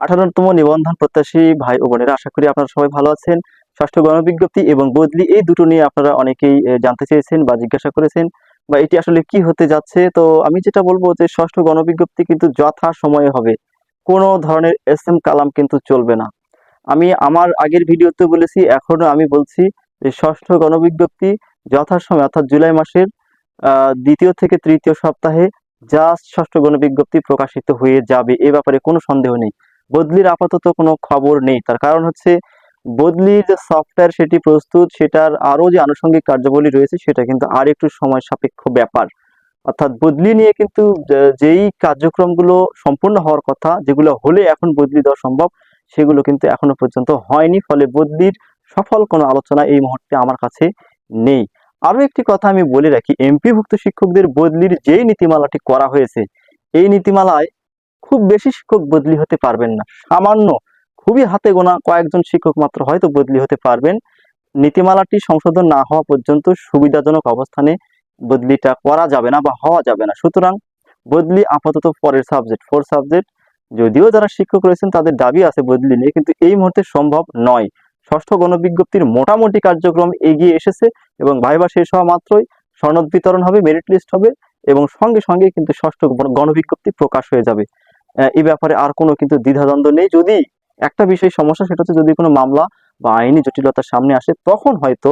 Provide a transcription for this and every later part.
আঠারোতম নিবন্ধন প্রত্যাশী ভাই ও বোনেরা, আশা করি আপনারা সবাই ভালো আছেন। ষষ্ঠ গণবিজ্ঞপ্তি এবং বদলি, এই দুটো নিয়ে আপনারা অনেকেই জানতে চেয়েছেন বা জিজ্ঞাসা করেছেন বা এটি আসলে কি হতে যাচ্ছে। তো আমি যেটা বলব যে ষষ্ঠ গণবিজ্ঞপ্তি কিন্তু যথা সময়ে হবে। কোনো ধরনের এস এম কালাম কিন্তু চলবে না। আমি আমার আগের ভিডিওতে বলেছি এখনও আমি বলছি যে ষষ্ঠ গণবিজ্ঞপ্তি যথাসময় অর্থাৎ জুলাই মাসের দ্বিতীয় থেকে তৃতীয় সপ্তাহে জাস্ট ষষ্ঠ গণবিজ্ঞপ্তি প্রকাশিত হয়ে যাবে। এ ব্যাপারে কোনো সন্দেহ নেই। বদলির আপাতত কোনো খবর নেই। তার কারণ হচ্ছে বদলির যে সফটওয়্যার সেটি প্রস্তুত, সেটার আরও যে আনুষঙ্গিক কার্যাবলী রয়েছে, সেটা কিন্তু আর একটু সময় সাপেক্ষ ব্যাপার। অর্থাৎ বদলি নিয়ে কিন্তু যেই কার্যক্রমগুলো সম্পূর্ণ হওয়ার কথা, যেগুলো হলে এখন বদলি দেওয়া সম্ভব, সেগুলো কিন্তু এখনও পর্যন্ত হয়নি, ফলে বদলির সফল কোনো আলোচনা এই মুহূর্তে আমার কাছে নেই। আরও একটি কথা আমি বলে রাখি, এমপিভুক্ত শিক্ষকদের বদলির যেই নীতিমালাটি করা হয়েছে, এই নীতিমালায় খুব বেশি শিক্ষক বদলি হতে পারবেন না। সামান্য খুবই হাতে গোনা কয়েকজন শিক্ষক মাত্র হয়তো বদলি হতে পারবেন। নীতিমালাটি সংশোধন না হওয়া পর্যন্ত সুবিধাজনক অবস্থানে বদলিটা করা যাবে না বা হওয়া যাবে না। সুতরাং বদলি আপাতত পরের সাবজেক্ট। ফোর সাবজেক্ট, যদিও যারা শিক্ষক রয়েছেন, তাদের দাবি আছে বদলি নিয়ে, কিন্তু এই মুহূর্তে সম্ভব নয়। ষষ্ঠ গণবিজ্ঞপ্তির মোটামুটি কার্যক্রম এগিয়ে এসেছে এবং ভাইবা শেষ হওয়া মাত্রই সনদ বিতরণ হবে মেরিট লিস্ট হবে এবং সঙ্গে সঙ্গে কিন্তু ষষ্ঠ গণবিজ্ঞপ্তি প্রকাশ হয়ে যাবে। এই ব্যাপারে আর কোনো কিন্তু দ্বিধাদ্বন্দ্ব নেই। যদি একটা বিষয় সমস্যা, সেটা হচ্ছে যদি কোনো মামলা বা আইনি জটিলতার সামনে আসে, তখন হয়তো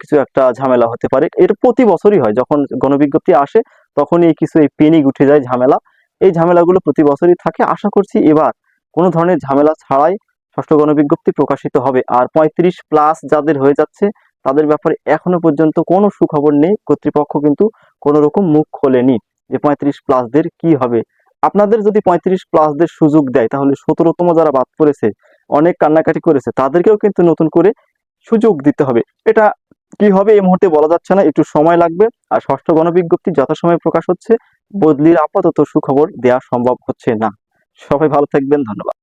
কিছু একটা ঝামেলা হতে পারে। এটা প্রতি বছরই হয়। যখন গণবিজ্ঞপ্তি আসে, তখনই কিছু এই পেনিক উঠে যায় ঝামেলা। এই ঝামেলাগুলো প্রতি বছরই থাকে। আশা করছি এবার কোনো ধরনের ঝামেলা ছাড়াই ষষ্ঠ গণবিজ্ঞপ্তি প্রকাশিত হবে। আর পঁয়ত্রিশ প্লাস যাদের হয়ে যাচ্ছে, তাদের ব্যাপারে এখনও পর্যন্ত কোনো সুখবর নেই। কর্তৃপক্ষ কিন্তু কোনো রকম মুখ খোলেনি যে পঁয়ত্রিশ প্লাসদের কি হবে। আপনাদের যদি পঁয়ত্রিশ প্লাসদের সুযোগ দেয়, তাহলে সতেরোতম যারা বাদ পড়েছে, অনেক কান্নাকাটি করেছে, তাদেরকেও কিন্তু নতুন করে সুযোগ দিতে হবে। এটা কি হবে এই মুহূর্তে বলা যাচ্ছে না, একটু সময় লাগবে। আর ষষ্ঠ গণবিজ্ঞপ্তি যথাসময়ে প্রকাশ হচ্ছে। বদলির আপাতত সুখবর দেওয়া সম্ভব হচ্ছে না। সবাই ভালো থাকবেন, ধন্যবাদ।